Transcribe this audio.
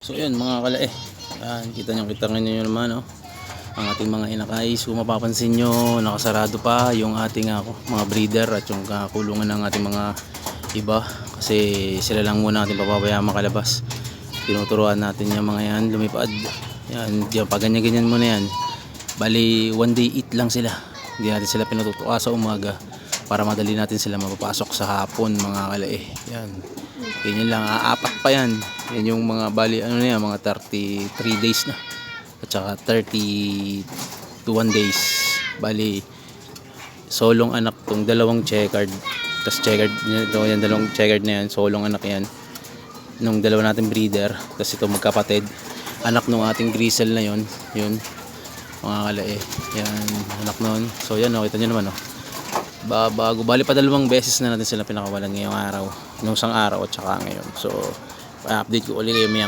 So yun mga kalae. Yan, kita nyo, kita nyo naman oh. Ang ating mga inakay. So mapapansin nyo, nakasarado pa yung ating ah, mga breeder at yung kulungan ng ating mga iba. Kasi sila lang muna ating papabayaan makalabas. Tinuturuan natin yung mga yan, lumipad. Yan, yan pag ganyan-ganyan mo na yan. Bali, one day eat lang sila. Hindi natin sila pinututuwa sa umaga para madali natin sila mapapasok sa hapon mga kalae. Yan. Ganyan lang, aapat pa yan. Yan yung mga bali, ano na yan, mga 33 days na. At saka 31 days. Bali, solong anak tong dalawang checkered. Tapos checkered, ito yan, dalawang checkered na yan, solong anak yan. Nung dalawa natin breeder. Tapos ito magkapatid. Anak nung ating grisel na yon yun. Mga kalae. Yan, anak nun. So yan, oh, kita nyo naman, oh ba bago bali pa dalawang beses na natin sila pinakawalan ngayong araw nung isang araw at saka ngayon so update ko ulit maya